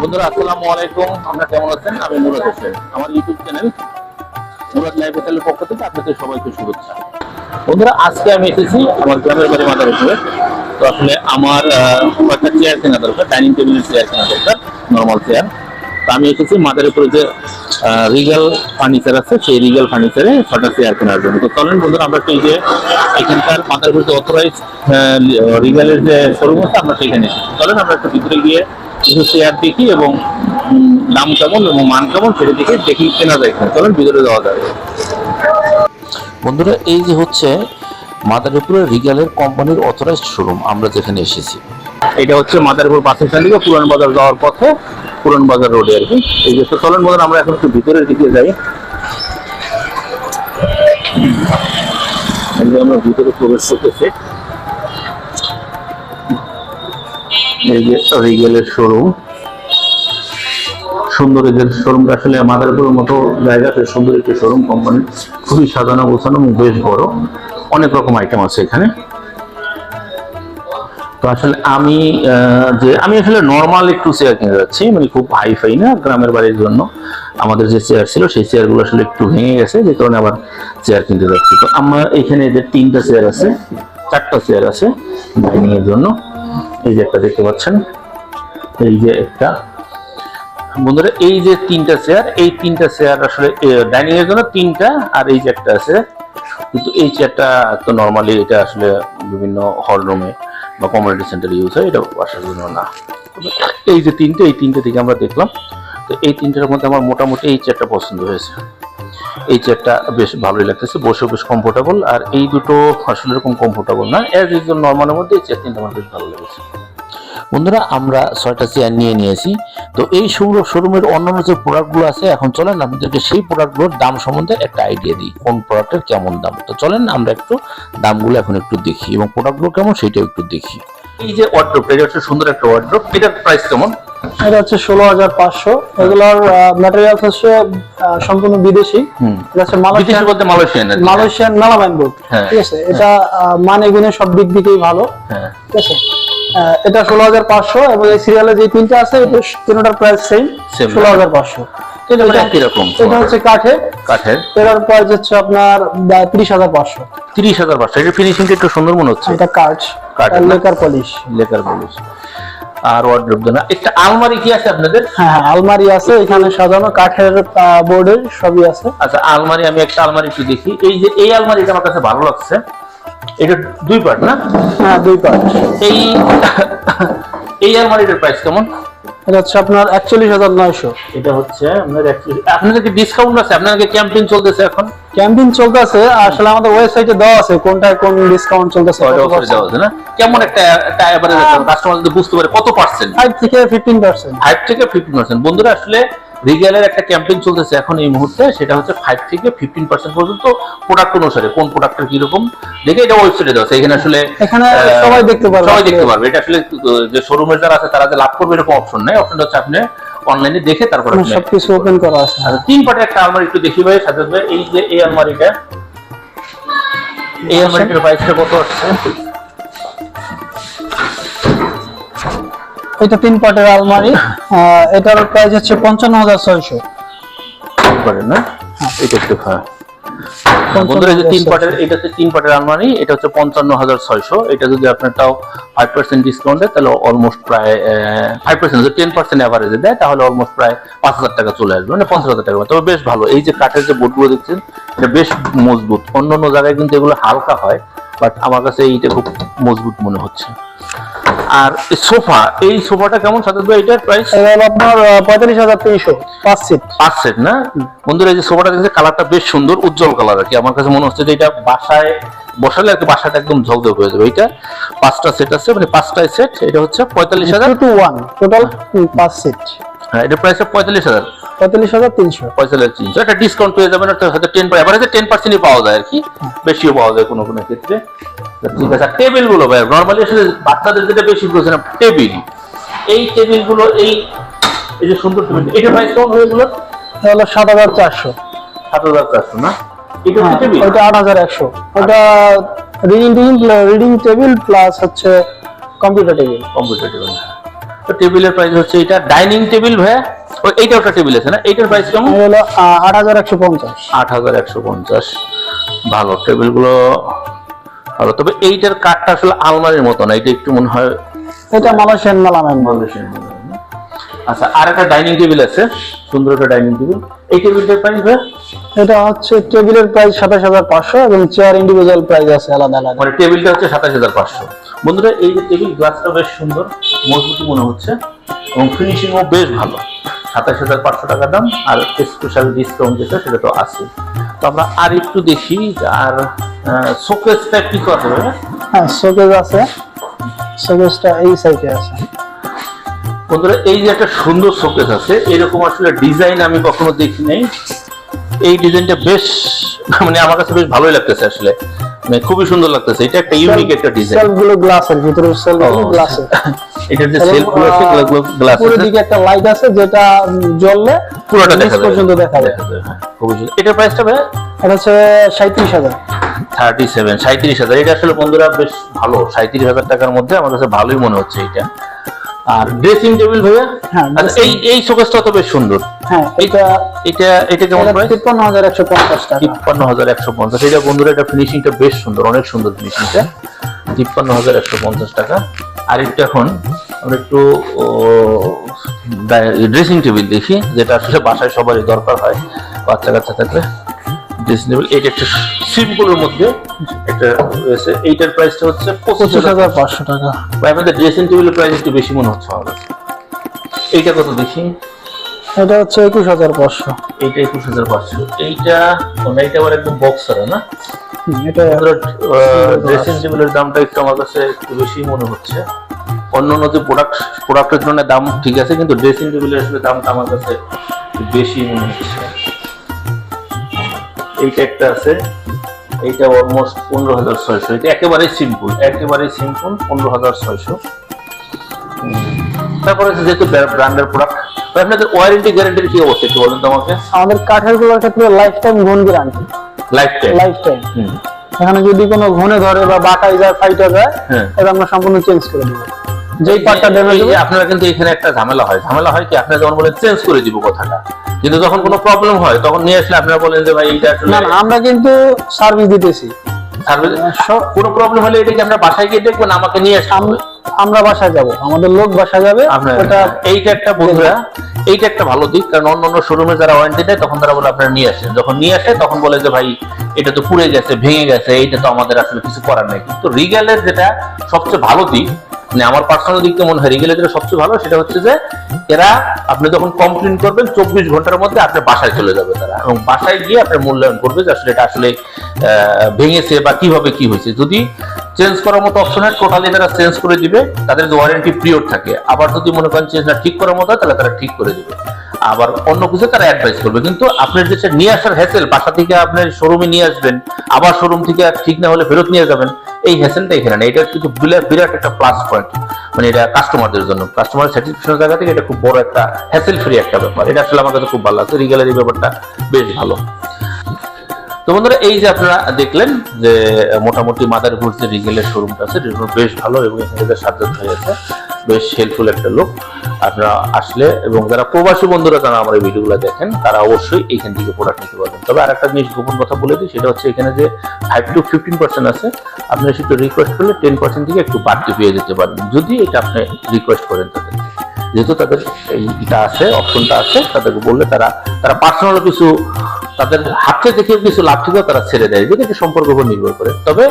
বন্ধুরা, আসসালামু আলাইকুম। আপনারা কেমন আছেন? আমি মুরাদ হোসেন। আমার ইউটিউব চ্যানেল মুরাদ লাইফ স্টাইলের পক্ষ থেকে আপনাদের সবাইকে শুভেচ্ছা। বন্ধুরা, আজকে আমি এসেছি আমার গ্রামের বাড়ি মাদার উপরে তো আসলে আমার কয়েকটা চেয়ার কেনা দরকার ডাইনিং টেবিলের চেয়ার কেনা দরকার নর্মাল চেয়ার তো আমি এসেছি মাদার উপরে যে রিগাল ফার্নিচার আছে, সেই রিগাল ফার্নিচারে ছটা চেয়ার কেনার জন্য। তো চলেন বন্ধুরা, আমরা সেই যে এখানকার মাদার উপরে যে অথরাইজ রিগালের যে শোরুম আছে, আমরা সেখানে এসেছি চলেন আমরা একটু ভিতরে গিয়ে কিছু চেয়ার দেখি এবং দাম কেমন এবং মান কেমন সেটা দেখে দেখি কেনা যায়। চলেন ভিতরে যাওয়া যাবে বন্ধুরা এই যে হচ্ছে মাদারীপুরের রিগালের কোম্পানির অথরাইজড শোরুম আমরা যেখানে এসেছি। এটা হচ্ছে মাদারীপুর বাস স্ট্যান্ড থেকে পুরান বাজার যাওয়ার পথে পুরান বাজার রোডে আর কি। এই যে চলেন বলেন আমরা এখন একটু ভিতরের দিকে যাই। আমরা ভিতরে প্রবেশ করতেছি। এই যে রিগেলের শোরুম সুন্দর এদের শোরুমটা আসলে মাদারীপুরের মতো জায়গাতে সুন্দর একটি শোরুম কোম্পানি খুবই সাজানো গোছানো এবং বেশ বড়। অনেক রকম আইটেম আছে এখানে। তো আসলে আমি যে, আমি আসলে নর্মাল একটু চেয়ার কিনে যাচ্ছি মানে খুব হাই ফাই না গ্রামের বাড়ির জন্য। আমাদের যে চেয়ার ছিল, সেই চেয়ারগুলো আসলে একটু ভেঙে গেছে, যে কারণে আবার চেয়ার কিনতে যাচ্ছি। তো আমার এখানে যে তিনটা চেয়ার আছে, চারটা চেয়ার আছে ডাইনিং এর জন্য। এই যে একটা দেখতে পাচ্ছেন, এই যে একটা। বন্ধুরা, এই যে তিনটা চেয়ার এই তিনটা চেয়ার আসলে ডাইনিং এর জন্য তিনটা, আর এই যে একটা আছে, কিন্তু এই চেয়ারটা তো নর্মালি এটা আসলে বিভিন্ন হল রুমে বা কমিউনিটি সেন্টারে ইউজ হয়, এটা বাসার জন্য না। এই যে তিনটে, এই তিনটে থেকে আমরা দেখলাম, তো এই তিনটার মধ্যে আমার মোটামুটি এই চেয়ারটা পছন্দ হয়েছে। এই চেয়ারটা বেশ ভালোই লাগতেছে বসে বেশ কমফোর্টেবল আর এই দুটো আসলে এরকম কমফোর্টেবল না অ্যাজ ইউজুয়াল নর্মালের মধ্যে এই চেয়ার তিনটা আমার বেশ ভালো লেগেছে। বন্ধুরা, আমরা ছয়টা চেয়ার নিয়ে নিয়েছি, তো এই শোরুম, শোরুমের অন্যান্য যে প্রোডাক্টগুলো আছে, এখন চলেন আপনাদেরকে সেই প্রোডাক্টগুলোর দাম সম্বন্ধে একটা আইডিয়া দিই, কোন প্রোডাক্টের কেমন দাম। তো চলেন আমরা একটু দামগুলো এখন একটু দেখি, এবং প্রোডাক্টগুলো কেমন সেটাও একটু দেখি। এই যে ওয়ার্ড্রোপটা এটা হচ্ছে সুন্দর একটা ওয়ার্ড্রোপ এটার প্রাইস কেমন? এটা হচ্ছে ষোলো হাজার পাঁচশো। এগুলোর ম্যাটেরিয়াল হচ্ছে সম্পূর্ণ বিদেশি। হুম। এটা হচ্ছে মালয়েশিয়ান বলতে মালয়েশিয়ান। মালয়েশিয়ান মেলামাইন বোর্ড হ্যাঁ। ঠিক আছে? এটা মানে গুণে সব দিক দিকেই ভালো। হ্যাঁ। ঠিক আছে? এটা ষোলো হাজার পাঁচশো এবং এই সিরিয়ালে যে তিনটা আছে তিনটার প্রাইস সেম ষোলো হাজার পাঁচশো। এটা রকম? এটা হচ্ছে কাঠে কাঠের? এটার প্রাইস হচ্ছে আপনার ত্রিশ হাজার পাঁচশো। তিরিশ হাজার পাঁচশো। এটা ফিনিশিংটা একটু সুন্দর মনে হচ্ছে। এটা কাঠ লেকার পলিশ লেকার বলিস আর ওয়ার্ড্রোপ দেনা। একটা আলমারি কি আছে আপনাদের? হ্যাঁ হ্যাঁ আলমারি আছে এখানে সাজানো কাঠের বোর্ডের সবই আছে। আচ্ছা আলমারি আমি একটা আলমারি একটু দেখি। এই যে এই আলমারিটা আমার কাছে ভালো লাগছে। এটা দুই পার্ট না? হ্যাঁ দুই পার্ট এই এই আলমারিটার প্রাইস কেমন? এটা হচ্ছে আপনার একচল্লিশ হাজার নয়শো। এটা হচ্ছে আপনার আপনাদের কি ডিসকাউন্ট আছে? আপনাদের ক্যাম্পেইন চলতেছে এখন? ক্যাম্পিং চলতেছে আসলে আমাদের ওয়েবসাইটে দেওয়া আছে কোনটায় কোন ডিসকাউন্ট চলতেছে দেওয়া আছে না? কেমন একটা কাস্টমার যদি বুঝতে পারে কত পার্সেন্ট ফাইভ থেকে ফিফটিন পার্সেন্ট ফাইভ থেকে ফিফটিন পার্সেন্ট বন্ধুরা আসলে রিগেলের একটা ক্যাম্পেইন চলতেছে এখন এই মুহূর্তে সেটা হচ্ছে ফাইভ থেকে ফিফটিন পার্সেন্ট পর্যন্ত প্রোডাক্ট অনুসারে কোন প্রোডাক্টের কীরকম দেখে এটা ওয়েবসাইটে দেওয়া এখানে আসলে এখানে সবাই দেখতে পারবে। সবাই দেখতে পারবে। এটা আসলে যে শোরুমের যারা আছে তারা যে লাভ করবে এরকম অপশন নেই। অপশনটা হচ্ছে আপনি অনলাইনে দেখে তারপর আপনি সবকিছু ওপেন করা আছে। আচ্ছা তিন পাটের একটা আলমারি একটু দেখি ভাই সাথে সাথে এই যে এই আলমারিটা এই আলমারিটার প্রাইসটা কত আসছে? এটা তিন পার্টের আলমারি। এটার প্রাইস হচ্ছে পঞ্চান্ন হাজার ছয়শো। পাটের না? এটা একটু হ্যাঁ। বন্ধুরা এই যে তিন পাটের এটা হচ্ছে তিন পাটের আলমারি এটা হচ্ছে পঞ্চান্ন হাজার ছয়শো। এটা যদি আপনার তাও ফাইভ পার্সেন্ট ডিসকাউন্ট দেয় তাহলে অলমোস্ট প্রায় ফাইভ পার্সেন্ট টেন পার্সেন্ট অ্যাভারেজে দেয় তাহলে অলমোস্ট প্রায় পাঁচ হাজার টাকা চলে আসবে মানে পঞ্চাশ হাজার টাকা। তবে বেশ ভালো। এই যে কাঠের যে বোর্ডগুলো দেখছেন এটা বেশ মজবুত। অন্য অন্য জায়গায় কিন্তু এগুলো হালকা হয় বাট আমার কাছে এইটা খুব মজবুত মনে হচ্ছে। আর সোফা এই সোফাটা কেমন সাথে এটার প্রাইস আপনার পঁয়তাল্লিশ হাজার তিনশো পাঁচ সিট। পাঁচ সেট না? বন্ধুরা এই যে সোফাটা দেখছে কালারটা বেশ সুন্দর উজ্জ্বল কালার আর কি। আমার কাছে মনে হচ্ছে যে এটা বাসায় বসালে আর কি বাসাটা একদম ঝলঝল হয়ে যাবে। এটা পাঁচটা সেট আছে মানে পাঁচটায় সেট এটা হচ্ছে পঁয়তাল্লিশ হাজার। টু ওয়ান টোটাল পাঁচ সেট। হ্যাঁ এটা প্রাইস পঁয়তাল্লিশ হাজার। পঁয়তাল্লিশ হাজার তিনশো। পঁয়তাল্লিশ তিনশো। একটা ডিসকাউন্ট পেয়ে যাবেন একটা হয়তো টেন এভারেজে টেন পার্সেন্টই পাওয়া যায় আর কি। বেশিও পাওয়া যায় কোনো কোনো ক্ষেত্রে। ঠিক আছে টেবিলগুলো ভাই নর্মালি আসলে বাচ্চাদের যেটা বেশি প্রয়োজন টেবিল। এই টেবিলগুলো এই এই যে সুন্দর টেবিল এটা প্রাইস কেমন হয়েছিল এটা হলো সাত হাজার চারশো। সাত হাজার চারশো না? এটা টেবিল? ওটা আট হাজার একশো। ওটা reading table reading table plus হচ্ছে কম্পিউটার টেবিল কম্পিউটার টেবিল তো টেবিলের প্রাইস হচ্ছে এটা ডাইনিং টেবিল ভাইয়া ও এইটা একটা টেবিল আছে না? এইটার প্রাইস কেমন? আট হাজার একশো পঞ্চাশ। আট হাজার একশো পঞ্চাশ। ভালো টেবিলগুলো ভালো। তবে এইটার কাঠটা আসলে আলমারির মতো না এটা একটু মনে হয় এটা মালয়েশিয়ান মেলামেন আচ্ছা আর একটা ডাইনিং টেবিল আছে সুন্দর একটা ডাইনিং টেবিল। এই টেবিলটার প্রাইস ভাই? এটা হচ্ছে টেবিলের প্রাইস সাতাশ হাজার পাঁচশো এবং চেয়ার ইন্ডিভিজুয়াল প্রাইস আছে আলাদা আলাদা। মানে টেবিলটা হচ্ছে সাতাশ হাজার পাঁচশো। বন্ধুরা এই যে টেবিল গ্লাসটা বেশ সুন্দর মজবুতি মনে হচ্ছে এবং ফিনিশিংও বেশ ভালো। সাতাশ হাজার পাঁচশো টাকা দাম আর স্পেশাল ডিসকাউন্ট যেটা সেটা তো আছে। তো আমরা আর একটু দেখি আর শোকেসটা কি আছে হ্যাঁ শোকেস আছে। শোকেসটা এই সাইডে আছে। বন্ধুরা এই যে একটা সুন্দর শোকেস আছে এরকম আসলে ডিজাইন আমি কখনো দেখি নাই এই ডিজাইনটা বেশ মানে আমার কাছে বেশ ভালোই লাগতেছে আসলে। খুবই সুন্দর লাগতেছে। এটা একটা ইউনিক একটা ডিজাইন সেলফগুলো গ্লাসের ভিতরে সেলফগুলো ও, গ্লাসের এটার যে সেলফগুলো আছে এগুলো গ্লাস পুরো দিকে একটা লাইট আছে যেটা জ্বললে পুরোটা দেখা যাবে পর্যন্ত দেখা যাবে, হ্যাঁ, খুবই সুন্দর। এটার প্রাইসটা ভাই এটা হচ্ছে সাঁত্রিশ হাজার। থার্টি সেভেন সাঁত্রিশ হাজার। এটা আসলে বন্ধুরা বেশ ভালো। সাঁত্রিশ হাজার টাকার মধ্যে আমার কাছে ভালোই মনে হচ্ছে এটা। আর ড্রেসিং টেবিল ভাইয়া? হ্যাঁ, আচ্ছা, এই এই শোকেসটা তো বেশ সুন্দর। হ্যাঁ এটা এটা এটা কেমন প্রাইস তিপ্পান্ন হাজার একশো পঞ্চাশ টাকা। তিপ্পান্ন হাজার একশো পঞ্চাশ। এটা বন্ধুরা এটা ফিনিশিংটা বেশ সুন্দর অনেক সুন্দর ফিনিশিংটা তিপ্পান্ন হাজার একশো পঞ্চাশ টাকা। আর একটু এখন আমরা একটু ড্রেসিং টেবিল দেখি যেটা আসলে বাসায় সবারই দরকার হয় বাচ্চা কাচ্চা থাকলে। ড্রেসিং টেবিল এটা একটা সিম্পলের মধ্যে একটা রয়েছে। এইটার প্রাইসটা হচ্ছে পঁচিশ হাজার পাঁচশো টাকা। আমাদের ড্রেসিং টেবিলের প্রাইস একটু বেশি মনে হচ্ছে আমার কাছে। এইটা কত দেখি? এটা হচ্ছে একুশ হাজার পাঁচশো। এইটা একুশ হাজার পাঁচশো। এইটা ও না, এইটা আবার একদম বক্সার না? এটা ড্রেসিং টেবিলের দামটা একটু আমার কাছে একটু বেশি মনে হচ্ছে। অন্য অন্য যে প্রোডাক্ট প্রোডাক্টের জন্য দাম ঠিক আছে কিন্তু ড্রেসিং টেবিলের আসলে দামটা আমার কাছে বেশি মনে হচ্ছে। এইটা একটা আছে এইটা অলমোস্ট পনেরো হাজার ছয়শো। এটা একেবারে সিম্পল একেবারে সিম্পল পনেরো হাজার ছয়শো। তারপরে যেহেতু ব্র্যান্ডের প্রোডাক্ট আপনাদের ওয়ারেন্টি গ্যারান্টির কি অবস্থা একটু বলুন তো আমাকে। আমাদের কাঠেরগুলোর ক্ষেত্রে লাইফ টাইম ঘন guarantee life time life time এখানে যদি কোনো ঘনে ধরে বা বাটাই যায় ফাইটে যায় আমরা সম্পূর্ণ চেঞ্জ করে দেবো। যেই পার্টটা ড্যামেজ হবে। আপনারা কিন্তু এখানে একটা ঝামেলা হয়। ঝামেলা হয় কি আপনারা যখন বলেন চেঞ্জ করে দিব কথাটা কিন্তু যখন কোনো প্রবলেম হয় তখন নিয়ে আসলে আপনারা বলেন যে ভাই এটা না আমরা কিন্তু সার্ভিস দিতেছি। সার্ভিস কোনো প্রবলেম হলে এটা কি আমরা বাসায় গিয়ে দেখবেন? আমাকে নিয়ে আম- আমরা বাসায় যাব। আমাদের লোক বাসায় যাবে ওটা এইটা একটা বন্ধুরা এইটা একটা ভালো দিক কারণ অন্য অন্য শোরুমে যারা ওয়ারেন্টি দেয় তখন তারা বলে আপনারা নিয়ে আসেন। যখন নিয়ে আসে তখন বলে যে ভাই এটা তো পুড়ে গেছে ভেঙে গেছে এইটা তো আমাদের আসলে কিছু করার নেই। কিন্তু রিগেলের যেটা সবচেয়ে ভালো দিক মানে আমার পার্সোনাল দিক থেকে মনে হয় রিগেলের যেটা সবচেয়ে ভালো সেটা হচ্ছে যে এরা আপনি যখন কমপ্লেন করবেন চব্বিশ ঘণ্টার মধ্যে আপনার বাসায় চলে যাবে তারা। এবং বাসায় গিয়ে আপনার মূল্যায়ন করবে যে আসলে এটা আসলে আহ, ভেঙেছে বা কীভাবে কি হয়েছে। যদি চেঞ্জ করার মতো অপশন হয় টোটালি তারা চেঞ্জ করে দিবে তাদের ওয়ারেন্টি পিরিয়ড থাকে। আবার যদি মনে করেন চেঞ্জ না ঠিক করার মতো হয়, তাহলে তারা ঠিক করে দিবে। আবার অন্য কিছু তারা অ্যাডভাইস করবে। কিন্তু আপনার যে নিয়ে আসার হ্যাসেল বাসা থেকে আপনার শোরুমে নিয়ে আসবেন, আবার শোরুম থেকে ঠিক না হলে ফেরত নিয়ে যাবেন, এই হ্যাসেলটা এখানে নেই। এটা কিন্তু বিরাট একটা প্লাস পয়েন্ট মানে এটা কাস্টমারদের জন্য। কাস্টমার স্যাটিসফ্যাকশনের জায়গা থেকে এটা খুব বড় একটা হ্যাসেল ফ্রি একটা ব্যাপার। এটা আসলে আমার কাছে খুব ভালো লাগছে। রিগেলের ব্যাপারটা বেশ ভালো। তো বন্ধুরা, এই যে আপনারা দেখলেন যে, মোটামুটি মাদারপুর যে রিগেলের শোরুমটা আছে বেশ ভালো এবং এখানে সাজ্জাদ হয়ে আছে বেশ হেল্পফুল একটা লোক আপনারা আসলে এবং যারা প্রবাসী বন্ধুরা যারা আমার এই ভিডিওগুলো দেখেন, তারা অবশ্যই এখান থেকে প্রোডাক্ট নিতে পারবেন। তবে আর একটা জিনিস গোপন কথা বলে দিই, সেটা হচ্ছে এখানে যে ফাইভ টু ফিফটিন পার্সেন্ট আছে, আপনি সেটা রিকোয়েস্ট করলে টেন পার্সেন্ট থেকে একটু বাড়তি পেয়ে যেতে পারবেন। যদি এটা আপনি রিকোয়েস্ট করেন তাদের যেহেতু তাদের এটা আছে, অপশনটা আছে, তাদেরকে বললে তারা তারা পার্সোনাল কিছু, তাদের হাতে দেখে কিছু লাভ থেকেও তারা ছেড়ে দেয়। যেটা সম্পর্কের উপর নির্ভর করে। তবে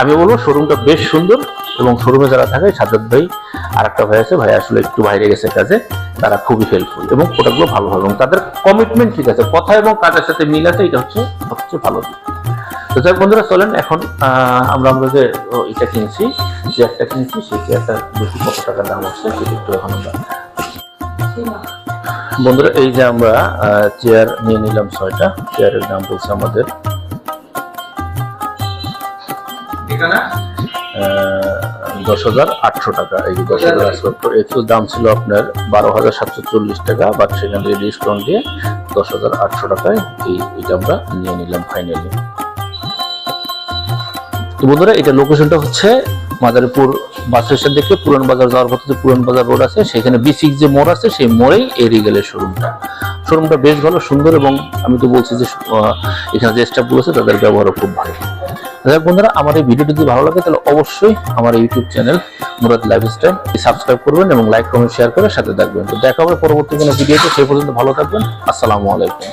আমি বলব শোরুমটা বেশ সুন্দর এবং শোরুমে যারা থাকে, সাজ্জাদ ভাই আর একটা ভাই আছে, ভাই আসলে একটু বাইরে গেছে কাজে, তারা খুবই হেল্পফুল এবং প্রোডাক্টগুলো ভালো হবে এবং তাদের কমিটমেন্ট ঠিক আছে। কথা এবং কাজের সাথে মিল আছে, এটা হচ্ছে সবচেয়ে ভালো দিক। তো যাই বন্ধুরা চলেন এখন আহ, আমরা আমরা যে এটা কিনছি চেয়ারটা কিনছি সেই চেয়ারটা বেশি কত টাকা দাম হচ্ছে সেটা একটু এখন আমরা বন্ধুরা এই যে আমরা চেয়ার নিয়ে নিলাম ছয়টা চেয়ারের দাম বলছে আমাদের দশ হাজার আটশো টাকা এই যে দশ হাজার আটশো একটু দাম ছিল আপনার বারো হাজার সাতশো চল্লিশ টাকা বাট সেখান থেকে ডিসকাউন্ট দিয়ে দশ হাজার আটশো টাকায় এই এটা আমরা নিয়ে নিলাম ফাইনালি তো বন্ধুরা, এটা লোকেশনটা হচ্ছে মাদারীপুর বাস স্টেশন থেকে পুরান বাজার যাওয়ার পথে যে পুরান বাজার রোড আছে, সেখানে বি সিক্স যে মোড় আছে, সেই মোড়েই এই রিগেলের শোরুমটা শোরুমটা বেশ ভালো, সুন্দর এবং আমি তো বলছি যে এখানে যে স্টাফগুলো আছে, তাদের ব্যবহারও খুব ভালো। যাই হোক বন্ধুরা, আমার এই ভিডিওটি যদি ভালো লাগে, তাহলে অবশ্যই আমার YouTube channel Murad life style subscribe করবেন এবং লাইক কমেন্ট শেয়ার করে সাথে থাকবেন। তো দেখা হবে পরবর্তী কোনো ভিডিওতে সেই পর্যন্ত ভালো থাকবেন। আসসালামু আলাইকুম।